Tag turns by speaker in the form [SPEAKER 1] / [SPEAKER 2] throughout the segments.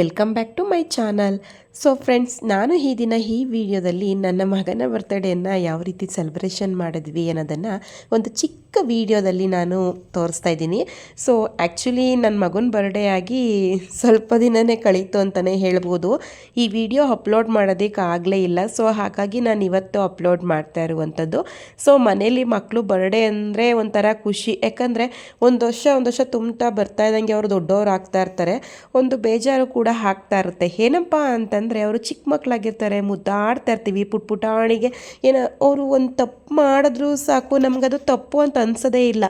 [SPEAKER 1] Welcome back to my channel. So friends ನಾನು ಈ ದಿನ ಈ ವಿಡಿಯೋದಲ್ಲಿ ನನ್ನ ಮಗನ ಬರ್ತ್ಡೇಯನ್ನು ಯಾವ ರೀತಿ ಸೆಲೆಬ್ರೇಷನ್ ಮಾಡಿದ್ವಿ ಅನ್ನೋದನ್ನು ಒಂದು ಚಿಕ್ಕ ವಿಡಿಯೋದಲ್ಲಿ ನಾನು ತೋರಿಸ್ತಾ ಇದ್ದೀನಿ. ಸೊ ಆ್ಯಕ್ಚುಲಿ ನನ್ನ ಮಗನ ಬರ್ಡೇ ಆಗಿ ಸ್ವಲ್ಪ ದಿನವೇ ಕಳೀತು ಅಂತಲೇ ಹೇಳ್ಬೋದು. ಈ ವಿಡಿಯೋ ಅಪ್ಲೋಡ್ ಮಾಡೋದಕ್ಕೆ ಆಗಲೇ ಇಲ್ಲ. ಸೊ ಹಾಗಾಗಿ ನಾನು ಇವತ್ತು ಅಪ್ಲೋಡ್ ಮಾಡ್ತಾ ಇರುವಂಥದ್ದು. ಸೊ ಮನೇಲಿ ಮಕ್ಕಳು ಬರ್ಡೇ ಅಂದರೆ ಒಂಥರ ಖುಷಿ. ಯಾಕಂದರೆ ಒಂದು ವರ್ಷ ಒಂದು ವರ್ಷ ತುಂಬ್ತಾ ಬರ್ತಾ ಇದ್ದಂಗೆ ಅವರು ದೊಡ್ಡವ್ರು ಆಗ್ತಾ ಇರ್ತಾರೆ. ಒಂದು ಬೇಜಾರು ಕೂಡ ಆಗ್ತಾ ಇರುತ್ತೆ. ಏನಪ್ಪ ಅಂತಂದರೆ ಅವರು ಚಿಕ್ಕ ಮಕ್ಕಳಾಗಿರ್ತಾರೆ ಮುದ್ದಾಡ್ತಾ ಇರ್ತೀವಿ ಪುಟ್ ಪುಟಾಣಿಗೆ ಏನೋ ಅವರು ಒಂದು ತಪ್ಪು ಮಾಡಿದ್ರೂ ಸಾಕು ನಮಗದು ತಪ್ಪು ಅಂತ ಅನ್ಸೋದೇ ಇಲ್ಲ.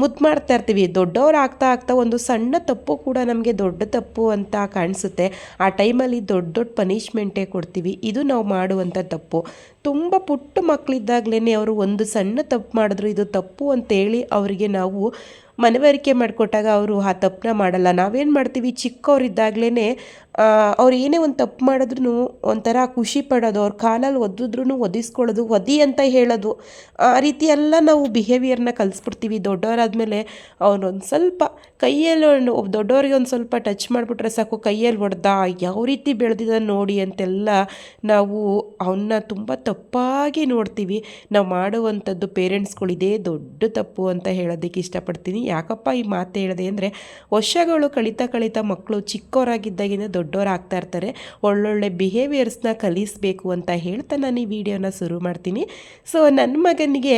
[SPEAKER 1] ಮುದ್ದು ಮಾಡ್ತಾ ಇರ್ತೀವಿ. ದೊಡ್ಡವ್ರು ಆಗ್ತಾ ಆಗ್ತಾ ಒಂದು ಸಣ್ಣ ತಪ್ಪು ಕೂಡ ನಮಗೆ ದೊಡ್ಡ ತಪ್ಪು ಅಂತ ಕಾಣಿಸುತ್ತೆ. ಆ ಟೈಮಲ್ಲಿ ದೊಡ್ಡ ದೊಡ್ಡ ಪನಿಷ್ಮೆಂಟೇ ಕೊಡ್ತೀವಿ. ಇದು ನಾವು ಮಾಡುವಂಥ ತಪ್ಪು. ತುಂಬ ಪುಟ್ಟ ಮಕ್ಕಳಿದ್ದಾಗಲೇ ಅವರು ಒಂದು ಸಣ್ಣ ತಪ್ಪು ಮಾಡಿದ್ರು ಇದು ತಪ್ಪು ಅಂತೇಳಿ ಅವರಿಗೆ ನಾವು ಮನವರಿಕೆ ಮಾಡಿಕೊಟ್ಟಾಗ ಅವರು ಆ ತಪ್ಪನ್ನ ಮಾಡಲ್ಲ. ನಾವೇನು ಮಾಡ್ತೀವಿ? ಚಿಕ್ಕವರಿದ್ದಾಗಲೇ ಅವ್ರು ಏನೇ ಒಂದು ತಪ್ಪು ಮಾಡಿದ್ರು ಒಂಥರ ಖುಷಿ ಪಡೋದು, ಅವ್ರ ಕಾಲಲ್ಲಿ ಒದ್ದಿದ್ರು ಒದಿಸ್ಕೊಳ್ಳೋದು, ಒದಿ ಅಂತ ಹೇಳೋದು, ಆ ರೀತಿ ಎಲ್ಲ ನಾವು ಬಿಹೇವಿಯರ್ನ ಕಲಿಸ್ಬಿಡ್ತೀವಿ. ದೊಡ್ಡವರಾದಮೇಲೆ ಒಂದು ಸ್ವಲ್ಪ ಕೈಯಲ್ಲಿ ಒಂದು ದೊಡ್ಡವ್ರಿಗೆ ಒಂದು ಸ್ವಲ್ಪ ಟಚ್ ಮಾಡಿಬಿಟ್ರೆ ಸಾಕು, ಕೈಯಲ್ಲಿ ಹೊಡೆದ ಯಾವ ರೀತಿ ಬೆಳೆದಿದ ನೋಡಿ ಅಂತೆಲ್ಲ ನಾವು ಅವನ್ನ ತುಂಬ ತಪ್ಪಾಗಿ ನೋಡ್ತೀವಿ. ನಾವು ಮಾಡುವಂಥದ್ದು ಪೇರೆಂಟ್ಸ್ಗಳು ಇದೇ ದೊಡ್ಡ ತಪ್ಪು ಅಂತ ಹೇಳೋದಕ್ಕೆ ಇಷ್ಟಪಡ್ತೀನಿ. ಯಾಕಪ್ಪ ಈ ಮಾತು ಹೇಳಿದೆ ಅಂದರೆ ವರ್ಷಗಳು ಕಳೀತಾ ಕಳೀತಾ ಮಕ್ಕಳು ಚಿಕ್ಕವರಾಗಿದ್ದಾಗಿಂದ ದೊಡ್ಡವರು ಆಗ್ತಾ ಇರ್ತಾರೆ. ಒಳ್ಳೊಳ್ಳೆ ಬಿಹೇವಿಯರ್ಸ್ನ ಕಲಿಸಬೇಕು ಅಂತ ಹೇಳ್ತಾ ನಾನು ಈ ವಿಡಿಯೋನ ಶುರು ಮಾಡ್ತೀನಿ. ಸೊ ನನ್ನ ಮಗನಿಗೆ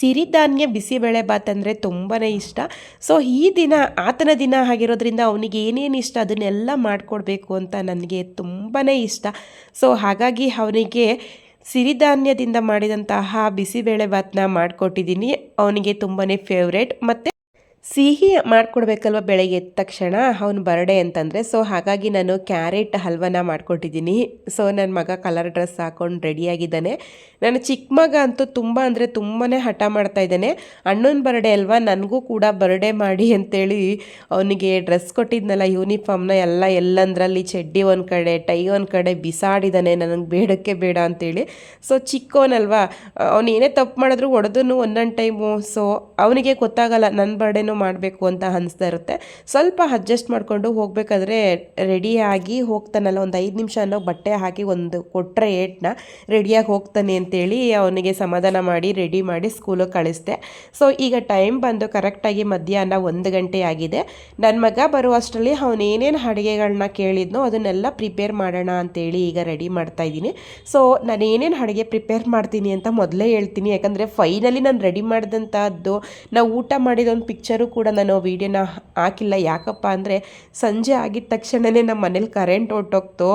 [SPEAKER 1] ಸಿರಿಧಾನ್ಯ ಬಿಸಿಬೇಳೆ ಬಾತ್ ಅಂದರೆ ತುಂಬಾ ಇಷ್ಟ. ಸೊ ಈ ದಿನ, ಆತನ ದಿನ ಆಗಿರೋದ್ರಿಂದ ಅವನಿಗೆ ಏನೇನು ಇಷ್ಟ ಅದನ್ನೆಲ್ಲ ಮಾಡಿಕೊಡ್ಬೇಕು ಅಂತ ನನಗೆ ತುಂಬಾ ಇಷ್ಟ. ಸೊ ಹಾಗಾಗಿ ಅವನಿಗೆ ಸಿರಿಧಾನ್ಯದಿಂದ ಮಾಡಿದಂತಹ ಬಿಸಿಬೇಳೆ ಭಾತ್ನ ಮಾಡಿಕೊಟ್ಟಿದ್ದೀನಿ. ಅವನಿಗೆ ತುಂಬಾ ಫೇವ್ರೇಟ್ ಮತ್ತು ಸಿಹಿ ಮಾಡಿಕೊಡ್ಬೇಕಲ್ವ ಬೆಳಗ್ಗೆ ಎದ್ದ ತಕ್ಷಣ? ಅವ್ನು ಬರ್ಡೇ ಅಂತಂದರೆ ಸೊ ಹಾಗಾಗಿ ನಾನು ಕ್ಯಾರೆಟ್ ಹಲ್ವನ ಮಾಡ್ಕೊಟ್ಟಿದ್ದೀನಿ. ಸೊ ನನ್ನ ಮಗ ಕಲರ್ ಡ್ರೆಸ್ ಹಾಕೊಂಡು ರೆಡಿಯಾಗಿದ್ದಾನೆ ನನ್ನ ಚಿಕ್ಕ ಮಗ ಅಂತೂ ತುಂಬ ಅಂದರೆ ತುಂಬಾ ಹಠ ಮಾಡ್ತಾ ಇದ್ದಾನೆ. ಅಣ್ಣನ ಬರ್ಡೇ ಅಲ್ವಾ? ನನಗೂ ಕೂಡ ಬರ್ಡೇ ಮಾಡಿ ಅಂತೇಳಿ ಅವನಿಗೆ ಡ್ರೆಸ್ ಕೊಟ್ಟಿದ್ನಲ್ಲ ಯೂನಿಫಾರ್ಮ್ನ ಎಲ್ಲ, ಎಲ್ಲಂದ್ರಲ್ಲಿ ಚಡ್ಡಿ ಒಂದು ಕಡೆ, ಟೈ ಒಂದು ಕಡೆ ಬಿಸಾಡಿದ್ದಾನೆ. ನನಗೆ ಬೇಡಕ್ಕೆ ಬೇಡ ಅಂತೇಳಿ. ಸೊ ಚಿಕ್ಕವನಲ್ವಾ ಅವನೇನೇ ತಪ್ಪು ಮಾಡಿದ್ರು ಹೊಡೆದು ಒಂದೊಂದು ಟೈಮು ಸೊ ಅವನಿಗೆ ಗೊತ್ತಾಗಲ್ಲ ನನ್ನ ಬರ್ಡೇನೂ ಮಾಡಬೇಕು ಅಂತ ಅನಿಸ್ತಾ ಇರುತ್ತೆ. ಸ್ವಲ್ಪ ಅಡ್ಜಸ್ಟ್ ಮಾಡಿಕೊಂಡು ಹೋಗಬೇಕಾದ್ರೆ ರೆಡಿಯಾಗಿ ಹೋಗ್ತಾನಲ್ಲ, ಒಂದು ಐದು ನಿಮಿಷ ಅನ್ನೋ ಬಟ್ಟೆ ಹಾಕಿ ಒಂದು ಕೊಟ್ಟರೆ ಏಟ್ನ ರೆಡಿಯಾಗಿ ಹೋಗ್ತಾನೆ ಅಂತೇಳಿ ಅವನಿಗೆ ಸಮಾಧಾನ ಮಾಡಿ ರೆಡಿ ಮಾಡಿ ಸ್ಕೂಲಿಗೆ ಕಳಿಸ್ದೆ. ಸೊ ಈಗ ಟೈಮ್ ಬಂದು ಕರೆಕ್ಟಾಗಿ ಮಧ್ಯಾಹ್ನ ಒಂದು ಗಂಟೆ ಆಗಿದೆ. ನನ್ನ ಮಗ ಬರುವಷ್ಟರಲ್ಲಿ ಅವನು ಏನೇನು ಅಡುಗೆಗಳನ್ನ ಕೇಳಿದ್ನೋ ಅದನ್ನೆಲ್ಲ ಪ್ರಿಪೇರ್ ಮಾಡೋಣ ಅಂತೇಳಿ ಈಗ ರೆಡಿ ಮಾಡ್ತಾ ಇದ್ದೀನಿ. ಸೊ ನಾನು ಏನೇನು ಅಡುಗೆ ಪ್ರಿಪೇರ್ ಮಾಡ್ತೀನಿ ಅಂತ ಮೊದಲೇ ಹೇಳ್ತೀನಿ. ಯಾಕಂದರೆ ಫೈನಲಿ ನಾನು ರೆಡಿ ಮಾಡಿದಂಥದ್ದು ನಾವು ಊಟ ಮಾಡಿದ ಒಂದು ಪಿಕ್ಚರು ಕೂಡ ನಾನು ವೀಡಿಯೋನ ಹಾಕಿಲ್ಲ. ಯಾಕಪ್ಪ ಅಂದರೆ ಸಂಜೆ ಆಗಿದ ತಕ್ಷಣವೇ ನಮ್ಮ ಮನೇಲಿ ಕರೆಂಟ್ ಹೊಟ್ಟೋಗ್ತು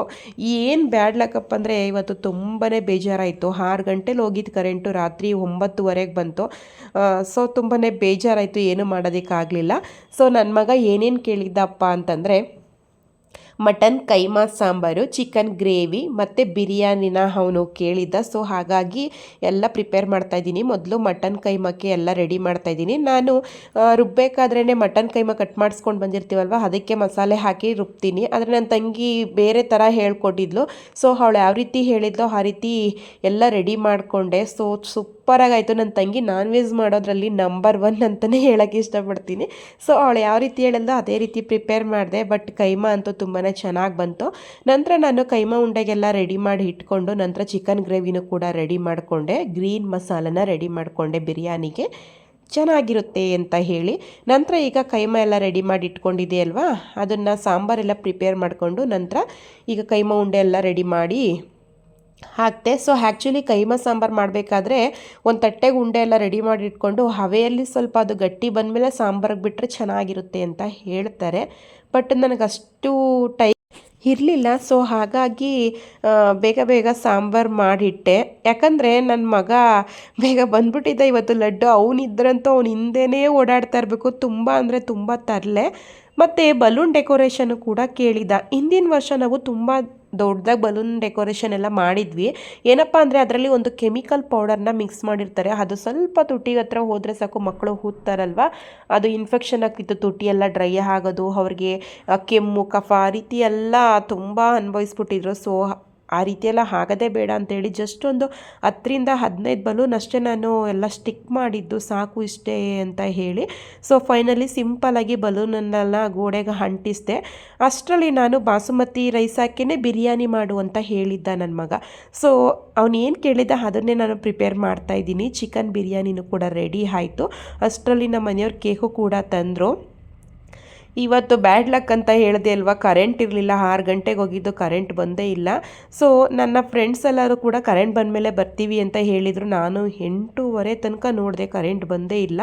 [SPEAKER 1] ಏನು ಬ್ಯಾಡ್ ಲಕ್ಕಪ್ಪ ಅಂದರೆ ಇವತ್ತು ತುಂಬಾ ಬೇಜಾರಾಯಿತು. ಆರು ಗಂಟೆಲಿ ಹೋಗಿದ್ದು ಕರೆಂಟು ರಾತ್ರಿ ಒಂಬತ್ತುವರೆಗೆ ಬಂತು. ಸೊ ತುಂಬಾ ಬೇಜಾರಾಯಿತು. ಏನು ಮಾಡೋದಕ್ಕಾಗಲಿಲ್ಲ. ಸೊ ನನ್ನ ಮಗ ಏನೇನು ಕೇಳಿದ್ದಪ್ಪ ಅಂತಂದರೆ mutton, keema, sambar, chicken gravy ಮತ್ತು ಬಿರಿಯಾನಿನ ಅವನು ಕೇಳಿದ್ದ. ಸೊ ಹಾಗಾಗಿ ಎಲ್ಲ ಪ್ರಿಪೇರ್ ಮಾಡ್ತಾಯಿದ್ದೀನಿ ಮೊದಲು ಮಟನ್, ಕೈಮಕ್ಕೆ ಎಲ್ಲ ರೆಡಿ ಮಾಡ್ತಾಯಿದ್ದೀನಿ ನಾನು ರುಬ್ಬೇಕಾದ್ರೇ ಮಟನ್, ಕೈಮಾ ಕಟ್ ಮಾಡಿಸ್ಕೊಂಡು ಬಂದಿರ್ತೀವಲ್ವ? ಅದಕ್ಕೆ ಮಸಾಲೆ ಹಾಕಿ ರುಬ್ತೀನಿ. ಆದರೆ ನನ್ನ ತಂಗಿ ಬೇರೆ ಥರ ಹೇಳ್ಕೊಟ್ಟಿದ್ಲು. ಸೊ ಅವಳು ಯಾವ ರೀತಿ ಹೇಳಿದ್ಲು ಆ ರೀತಿ ಎಲ್ಲ ರೆಡಿ ಮಾಡಿಕೊಂಡೆ. ಸೊ ಸೂಪರಾಗಾಯಿತು ನನ್ನ ತಂಗಿ ನಾನ್ ವೆಜ್ ಮಾಡೋದ್ರಲ್ಲಿ ನಂಬರ್ ಒನ್ ಅಂತಲೇ ಹೇಳೋಕ್ಕೆ ಇಷ್ಟಪಡ್ತೀನಿ. ಸೊ ಅವಳು ಯಾವ ರೀತಿ ಹೇಳಿದ್ಲೋ ಅದೇ ರೀತಿ ಪ್ರಿಪೇರ್ ಮಾಡಿದೆ. ಬಟ್ ಕೈಮಾ ಅಂತೂ ತುಂಬಾ ಚೆನ್ನಾಗಿ ಬಂತು. ನಂತರ ನಾನು ಕೈಮ ಉಂಡೆಗೆಲ್ಲ ರೆಡಿ ಮಾಡಿ ಇಟ್ಕೊಂಡು ನಂತರ ಚಿಕನ್ ಗ್ರೇವಿನೂ ಕೂಡ ರೆಡಿ ಮಾಡಿಕೊಂಡೆ. ಗ್ರೀನ್ ಮಸಾಲನ ರೆಡಿ ಮಾಡಿಕೊಂಡೆ ಬಿರಿಯಾನಿಗೆ. ಚೆನ್ನಾಗಿರುತ್ತೆ ಅಂತ ಹೇಳಿ. ನಂತರ ಈಗ ಕೈಮ ಎಲ್ಲ ರೆಡಿ ಮಾಡಿ ಇಟ್ಕೊಂಡಿದೆ ಅಲ್ವಾ? ಅದನ್ನು ಸಾಂಬಾರೆಲ್ಲ ಪ್ರಿಪೇರ್ ಮಾಡಿಕೊಂಡು ನಂತರ ಈಗ ಕೈಮ ಉಂಡೆ ಎಲ್ಲ ರೆಡಿ ಮಾಡಿ ಹಾಕ್ತೆ ಸೊ ಆ್ಯಕ್ಚುಲಿ ಕೈಮ ಸಾಂಬಾರು ಮಾಡಬೇಕಾದ್ರೆ ಒಂದು ತಟ್ಟೆಗೆ ಉಂಡೆ ಎಲ್ಲ ರೆಡಿ ಮಾಡಿ ಇಟ್ಕೊಂಡು ಹವೆಯಲ್ಲಿ ಸ್ವಲ್ಪ ಅದು ಗಟ್ಟಿ ಬಂದಮೇಲೆ ಸಾಂಬಾರಿಗೆ ಬಿಟ್ಟರೆ ಚೆನ್ನಾಗಿರುತ್ತೆ ಅಂತ ಹೇಳ್ತಾರೆ. ಬಟ್ ನನಗಷ್ಟು ಟೈ ಇರಲಿಲ್ಲ. ಸೊ ಹಾಗಾಗಿ ಬೇಗ ಬೇಗ ಸಾಂಬಾರು ಮಾಡಿಟ್ಟೆ. ಯಾಕಂದರೆ ನನ್ನ ಮಗ ಬೇಗ ಬಂದ್ಬಿಟ್ಟಿದ್ದ. ಇವತ್ತು ಲಡ್ಡು ಅವನಿದ್ರಂತೂ ಅವ್ನು ಹಿಂದೆನೇ ಓಡಾಡ್ತಾ ಇರಬೇಕು. ತುಂಬ ಅಂದರೆ ತುಂಬ ತರಲೆ. ಮತ್ತು ಬಲೂನ್ ಡೆಕೋರೇಷನ್ ಕೂಡ ಕೇಳಿದ. ಹಿಂದಿನ ವರ್ಷ ನಾವು ತುಂಬ ದೊಡ್ಡದಾಗಿ ಬಲೂನ್ ಡೆಕೋರೇಷನ್ ಎಲ್ಲ ಮಾಡಿದ್ವಿ. ಏನಪ್ಪ ಅಂದರೆ ಅದರಲ್ಲಿ ಒಂದು ಕೆಮಿಕಲ್ ಪೌಡರ್ನ ಮಿಕ್ಸ್ ಮಾಡಿರ್ತಾರೆ. ಅದು ಸ್ವಲ್ಪ ತುಟಿಗೆ ಹತ್ರ ಹೋದರೆ ಸಾಕು ಮಕ್ಕಳು ಹೂತಾರಲ್ವ? ಅದು ಇನ್ಫೆಕ್ಷನ್ ಆಗ್ತಿತ್ತು, ತುಟಿ ಎಲ್ಲ ಡ್ರೈ ಆಗೋದು, ಅವ್ರಿಗೆ ಕೆಮ್ಮು, ಕಫ, ಆ ರೀತಿ ಎಲ್ಲ ತುಂಬ ಅನುಭವಿಸ್ಬಿಟ್ಟಿದ್ರು. ಸೊ ಆ ರೀತಿಯೆಲ್ಲ ಆಗೋದೇ ಬೇಡ ಅಂತೇಳಿ ಜಸ್ಟ್ ಒಂದು ಹತ್ತರಿಂದ ಹದಿನೈದು ಬಲೂನ್ ಅಷ್ಟೇ ನಾನು ಎಲ್ಲ ಸ್ಟಿಕ್ ಮಾಡಿದ್ದು, ಸಾಕು ಇಷ್ಟೇ ಅಂತ ಹೇಳಿ. ಸೊ ಫೈನಲಿ ಸಿಂಪಲಾಗಿ ಬಲೂನನ್ನೆಲ್ಲ ಗೋಡೆಗೆ ಅಂಟಿಸಿದೆ. ಅಷ್ಟರಲ್ಲಿ ನಾನು ಬಾಸುಮತಿ ರೈಸ್ ಹಾಕಿನೇ ಬಿರಿಯಾನಿ ಮಾಡು ಅಂತ ಹೇಳಿದ್ದ ನನ್ನ ಮಗ. ಸೊ ಅವನೇನು ಕೇಳಿದ್ದ ಅದನ್ನೇ ನಾನು ಪ್ರಿಪೇರ್ ಮಾಡ್ತಾ ಇದ್ದೀನಿ. ಚಿಕನ್ ಬಿರಿಯಾನಿನೂ ಕೂಡ ರೆಡಿ ಆಯಿತು. ಅಷ್ಟರಲ್ಲಿ ನಮ್ಮ ಮನೆಯವ್ರ ಕೇಕು ಕೂಡ ತಂದರು. ಇವತ್ತು ಬ್ಯಾಡ್ ಲಕ್ ಅಂತ ಹೇಳಿದೆ ಅಲ್ವಾ? ಕರೆಂಟ್ ಇರಲಿಲ್ಲ, ಆರು ಗಂಟೆಗೆ ಹೋಗಿದ್ದು ಕರೆಂಟ್ ಬಂದೇ ಇಲ್ಲ. ಸೊ ನನ್ನ ಫ್ರೆಂಡ್ಸ್ ಎಲ್ಲರೂ ಕೂಡ ಕರೆಂಟ್ ಬಂದಮೇಲೆ ಬರ್ತೀವಿ ಅಂತ ಹೇಳಿದರು. ನಾನು ಎಂಟೂವರೆ ತನಕ ನೋಡಿದೆ ಕರೆಂಟ್ ಬಂದೇ ಇಲ್ಲ.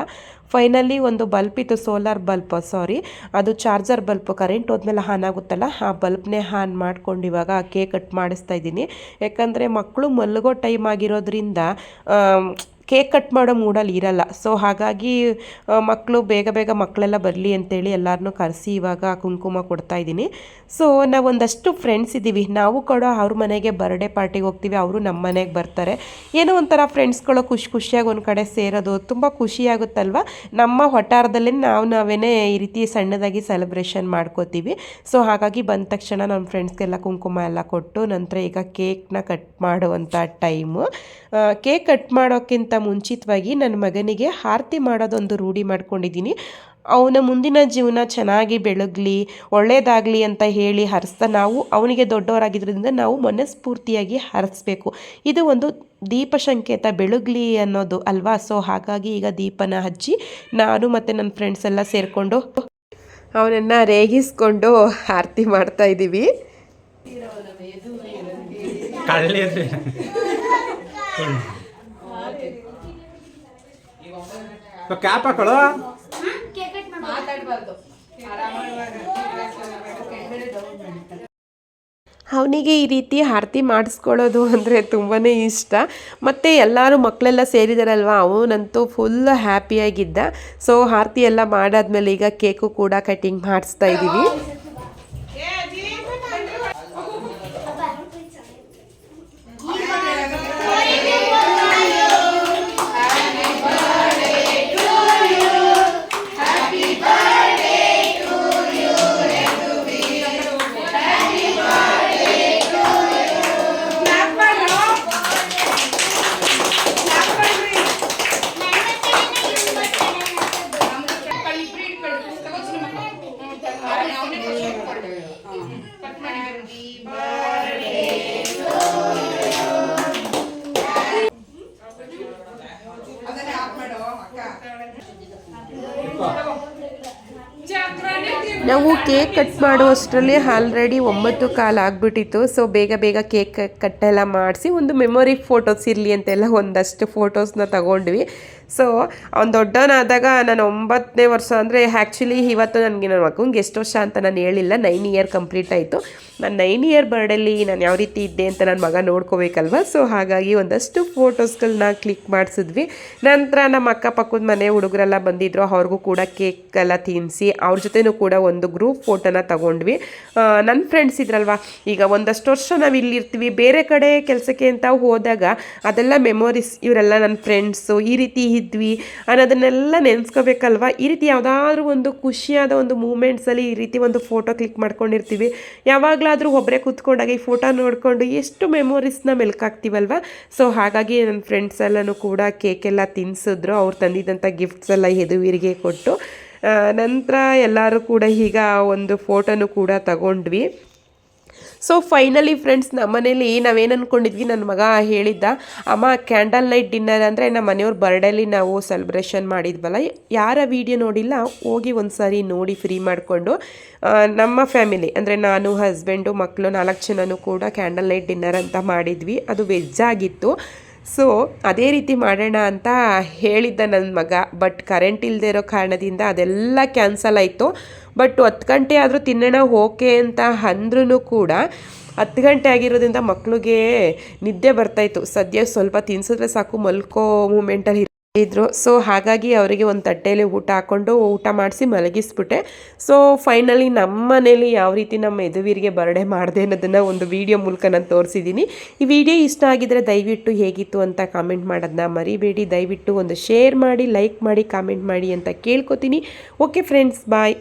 [SPEAKER 1] ಫೈನಲಿ ಒಂದು ಬಲ್ಪ್ ಇತ್ತು ಸೋಲಾರ್ ಬಲ್ಪ್ ಸಾರಿ ಅದು ಚಾರ್ಜರ್ ಬಲ್ಪ್. ಕರೆಂಟ್ ಹೋದ್ಮೇಲೆ ಆನ್ ಆಗುತ್ತಲ್ಲ, ಆ ಬಲ್ಪ್ನೇ ಆನ್ ಮಾಡ್ಕೊಂಡು ಇವಾಗ ಕೇಕ್ ಕಟ್ ಮಾಡಿಸ್ತಾ ಇದ್ದೀನಿ. ಯಾಕಂದರೆ ಮಕ್ಕಳು ಮಲಗೋ ಟೈಮ್ ಆಗಿರೋದ್ರಿಂದ ಕೇಕ್ ಕಟ್ ಮಾಡೋ ಮೂಡಲ್ಲಿ ಇರಲ್ಲ. ಸೊ ಹಾಗಾಗಿ ಮಕ್ಕಳು ಬೇಗ ಬೇಗ ಮಕ್ಕಳೆಲ್ಲ ಬರಲಿ ಅಂತೇಳಿ ಎಲ್ಲರನ್ನೂ ಕರೆಸಿ ಇವಾಗ ಕುಂಕುಮ ಕೊಡ್ತಾ ಇದ್ದೀನಿ. ಸೊ ನಾವು ಒಂದಷ್ಟು ಫ್ರೆಂಡ್ಸ್ ಇದ್ದೀವಿ ನಾವು ಕೂಡ ಅವ್ರ ಮನೆಗೆ ಬರ್ಡೇ ಪಾರ್ಟಿಗೆ ಹೋಗ್ತೀವಿ. ಅವರು ನಮ್ಮ ಮನೆಗೆ ಬರ್ತಾರೆ. ಏನೋ ಒಂಥರ ಫ್ರೆಂಡ್ಸ್ಗಳು ಖುಷಿ ಖುಷಿಯಾಗಿ ಒಂದು ಕಡೆ ಸೇರೋದು ತುಂಬ ಖುಷಿಯಾಗುತ್ತಲ್ವ ನಮ್ಮ ವಠಾರದಲ್ಲಿ ನಾವು ನಾವೇ ಈ ರೀತಿ ಸಣ್ಣದಾಗಿ ಸೆಲೆಬ್ರೇಷನ್ ಮಾಡ್ಕೋತೀವಿ. ಸೊ ಹಾಗಾಗಿ ಬಂದ ತಕ್ಷಣ ನಮ್ಮ ಫ್ರೆಂಡ್ಸ್ಗೆಲ್ಲ ಕುಂಕುಮ ಎಲ್ಲ ಕೊಟ್ಟು ನಂತರ ಈಗ ಕೇಕ್ನ ಕಟ್ ಮಾಡುವಂಥ ಟೈಮು ಕೇಕ್ ಕಟ್ ಮಾಡೋಕ್ಕಿಂತ ಮುಂಚಿತವಾಗಿ ನನ್ನ ಮಗನಿಗೆ ಆರತಿ ಮಾಡೋದೊಂದು ರೂಢಿ ಮಾಡ್ಕೊಂಡಿದ್ದೀನಿ. ಅವನ ಮುಂದಿನ ಜೀವನ ಚೆನ್ನಾಗಿ ಬೆಳಗಲಿ ಒಳ್ಳೆಯದಾಗಲಿ ಅಂತ ಹೇಳಿ ಹರಿಸ್ತಾ ನಾವು, ಅವನಿಗೆ ದೊಡ್ಡವರಾಗಿದ್ದರಿಂದ ನಾವು ಮನಸ್ಫೂರ್ತಿಯಾಗಿ ಹರಿಸ್ಬೇಕು. ಇದು ಒಂದು ದೀಪ ಸಂಕೇತ ಬೆಳಗಲಿ ಅನ್ನೋದು ಅಲ್ವಾ? ಸೊ ಹಾಗಾಗಿ ಈಗ ದೀಪನ ಹಚ್ಚಿ ನಾನು ಮತ್ತು ನನ್ನ ಫ್ರೆಂಡ್ಸ್ ಎಲ್ಲ ಸೇರಿಕೊಂಡು ಅವನನ್ನು ರೇಗಿಸ್ಕೊಂಡು ಆರತಿ ಮಾಡ್ತಾ ಇದ್ದೀವಿ.
[SPEAKER 2] ಕ್ಯಾಪ್ ಹಾಕೊಳ್ಳೋ
[SPEAKER 1] ಅವನಿಗೆ ಈ ರೀತಿ ಆರತಿ ಮಾಡಿಸ್ಕೊಳ್ಳೋದು ಅಂದರೆ ತುಂಬಾ ಇಷ್ಟ. ಮತ್ತು ಎಲ್ಲರೂ ಮಕ್ಕಳೆಲ್ಲ ಸೇರಿದಾರಲ್ವ? ಅವನಂತೂ ಫುಲ್ ಹ್ಯಾಪಿಯಾಗಿದ್ದ ಸೊ ಆರತಿ ಎಲ್ಲ ಮಾಡಾದ್ಮೇಲೆ ಈಗ ಕೇಕು ಕೂಡ ಕಟಿಂಗ್ ಮಾಡಿಸ್ತಾ ಇದ್ದೀವಿ ನಾವು ಕೇಕ್ ಕಟ್ ಮಾಡುವಷ್ಟರಲ್ಲಿ ಆಲ್ರೆಡಿ ಒಂಬತ್ತು ಕಾಲು ಆಗಿಬಿಟ್ಟಿತ್ತು. ಸೊ ಬೇಗ ಬೇಗ ಕೇಕ್ ಕಟ್ಟೆಲ್ಲ ಮಾಡಿಸಿ ಒಂದು ಮೆಮೊರಿ ಫೋಟೋಸ್ ಇರಲಿ ಅಂತೆಲ್ಲ ಒಂದಷ್ಟು ಫೋಟೋಸ್ನ ತಗೊಂಡ್ವಿ. ಸೊ ಅವ್ನು ದೊಡ್ಡವನಾದಾಗ ನಾನು ಒಂಬತ್ತನೇ ವರ್ಷ ಅಂದರೆ ಆ್ಯಕ್ಚುಲಿ ಇವತ್ತು ನನಗೆ ನನ್ನ ಮಗುಂಗೆ ಎಷ್ಟು ವರ್ಷ ಅಂತ ನಾನು ಹೇಳಿಲ್ಲ. ನೈನ್ ಇಯರ್ ಕಂಪ್ಲೀಟ್ ಆಯಿತು. ನಾನು ನೈನ್ ಇಯರ್ ಬರ್ಡಲ್ಲಿ ನಾನು ಯಾವ ರೀತಿ ಇದ್ದೆ ಅಂತ ನನ್ನ ಮಗ ನೋಡ್ಕೋಬೇಕಲ್ವ? ಸೊ ಹಾಗಾಗಿ ಒಂದಷ್ಟು ಫೋಟೋಸ್ಗಳನ್ನ ಕ್ಲಿಕ್ ಮಾಡಿಸಿದ್ವಿ. ನಂತರ ನಮ್ಮ ಅಕ್ಕಪಕ್ಕದ ಮನೆ ಹುಡುಗರೆಲ್ಲ ಬಂದಿದ್ರು. ಅವ್ರಿಗೂ ಕೂಡ ಕೇಕ್ ಎಲ್ಲ ತಿನ್ನಿಸಿ ಅವ್ರ ಜೊತೆನೂ ಕೂಡ ಒಂದು ಗ್ರೂಪ್ ಫೋಟೋನ ತಗೊಂಡ್ವಿ. ನನ್ನ ಫ್ರೆಂಡ್ಸ್ ಇದ್ರಲ್ವ? ಈಗ ಒಂದಷ್ಟು ವರ್ಷ ನಾವು ಇಲ್ಲಿರ್ತೀವಿ. ಬೇರೆ ಕಡೆ ಕೆಲಸಕ್ಕೆ ಅಂತ ಹೋದಾಗ ಅದೆಲ್ಲ ಮೆಮೊರೀಸ್ ಇವರೆಲ್ಲ ನನ್ನ ಫ್ರೆಂಡ್ಸು ಈ ರೀತಿ ಇದ್ವಿ ಅನ್ನೋದನ್ನೆಲ್ಲ ನೆನೆಸ್ಕೋಬೇಕಲ್ವ? ಈ ರೀತಿ ಯಾವುದಾದ್ರೂ ಒಂದು ಖುಷಿಯಾದ ಒಂದು ಮೂಮೆಂಟ್ಸಲ್ಲಿ ಈ ರೀತಿ ಒಂದು ಫೋಟೋ ಕ್ಲಿಕ್ ಮಾಡ್ಕೊಂಡಿರ್ತೀವಿ. ಯಾವಾಗಲಾದರೂ ಒಬ್ಬರೇ ಕೂತ್ಕೊಂಡಾಗ ಈ ಫೋಟೋ ನೋಡಿಕೊಂಡು ಎಷ್ಟು ಮೆಮೊರೀಸ್ನ ಮೆಲ್ಕಾಕ್ತೀವಲ್ವ ಸೊ, ಹಾಗಾಗಿ ನನ್ನ ಫ್ರೆಂಡ್ಸ್ ಎಲ್ಲನೂ ಕೂಡ ಕೇಕೆಲ್ಲ ತಿನ್ನಿಸಿದ್ರು ಅವ್ರು ತಂದಿದ್ದಂಥ ಗಿಫ್ಟ್ಸ್ ಎಲ್ಲ ಎದುವೀರಿಗೆ ಕೊಟ್ಟು ನಂತರ ಎಲ್ಲರೂ ಕೂಡ ಈಗ ಒಂದು ಫೋಟೋನು ಕೂಡ ತಗೊಂಡ್ವಿ. ಸೊ ಫೈನಲಿ ಫ್ರೆಂಡ್ಸ್ ನಮ್ಮನೇಲಿ ನಾವೇನು ಅಂದ್ಕೊಂಡಿದ್ವಿ ನನ್ನ ಮಗ ಹೇಳಿದ್ದ, ಅಮ್ಮ ಕ್ಯಾಂಡಲ್ ಲೈಟ್ ಡಿನ್ನರ್ ಅಂದರೆ ನಮ್ಮ ಮನೆಯವ್ರ ಬರ್ಡೇಲಿ ನಾವು ಸೆಲೆಬ್ರೇಷನ್ ಮಾಡಿದ್ವಲ್ಲ, ಯಾರ ವಿಡಿಯೋ ನೋಡಿಲ್ಲ, ಹೋಗಿ ಒಂದು ಸಾರಿ ನೋಡಿ ಫ್ರೀ ಮಾಡಿಕೊಂಡು ನಮ್ಮ ಫ್ಯಾಮಿಲಿ ಅಂದರೆ ನಾನು ಹಸ್ಬೆಂಡು ಮಕ್ಕಳು ನಾಲ್ಕು ಜನನೂ ಕೂಡ ಕ್ಯಾಂಡಲ್ ಲೈಟ್ ಡಿನ್ನರ್ ಅಂತ ಮಾಡಿದ್ವಿ. ಅದು ವೆಜ್ ಆಗಿತ್ತು. ಸೊ ಅದೇ ರೀತಿ ಮಾಡೋಣ ಅಂತ ಹೇಳಿದ್ದ ನನ್ನ ಮಗ. ಬಟ್ ಕರೆಂಟ್ ಇಲ್ಲದೆ ಇರೋ ಕಾರಣದಿಂದ ಅದೆಲ್ಲ ಕ್ಯಾನ್ಸಲ್ ಆಯಿತು. ಬಟ್ ಹತ್ತು ಗಂಟೆ ಆದರೂ ತಿನ್ನೋಣ, ಓಕೆ ಅಂತ ಅಂದ್ರೂ ಕೂಡ ಹತ್ತು ಗಂಟೆ ಆಗಿರೋದ್ರಿಂದ ಮಕ್ಕಳಿಗೆ ನಿದ್ದೆ ಬರ್ತಾಯಿತ್ತು ಸದ್ಯ ಸ್ವಲ್ಪ ತಿನ್ಸಿದ್ರೆ ಸಾಕು, ಮಲ್ಕೋ ಮೂಮೆಂಟಲ್ಲಿ ಇದ್ರು. ಸೊ ಹಾಗಾಗಿ ಅವರಿಗೆ ಒಂದು ತಟ್ಟೆಯಲ್ಲಿ ಊಟ ಹಾಕ್ಕೊಂಡು ಊಟ ಮಾಡಿಸಿ ಮಲಗಿಸ್ಬಿಟ್ಟೆ. ಸೊ ಫೈನಲಿ ನಮ್ಮ ಮನೇಲಿ ಯಾವ ರೀತಿ ನಮ್ಮ ಎದುವೀರಿಗೆ ಬರ್ಡೇ ಮಾಡಿದೆ ಅನ್ನೋದನ್ನು ಒಂದು ವಿಡಿಯೋ ಮೂಲಕ ನಾನು ತೋರಿಸಿದ್ದೀನಿ ಈ ವಿಡಿಯೋ ಇಷ್ಟ ಆಗಿದ್ರೆ ದಯವಿಟ್ಟು ಹೇಗಿತ್ತು ಅಂತ ಕಾಮೆಂಟ್ ಮಾಡೋದನ್ನ ಮರಿಬೇಡಿ. ದಯವಿಟ್ಟು ಒಂದು ಶೇರ್ ಮಾಡಿ ಲೈಕ್ ಮಾಡಿ ಕಾಮೆಂಟ್ ಮಾಡಿ ಅಂತ ಕೇಳ್ಕೊತೀನಿ. Okay friends bye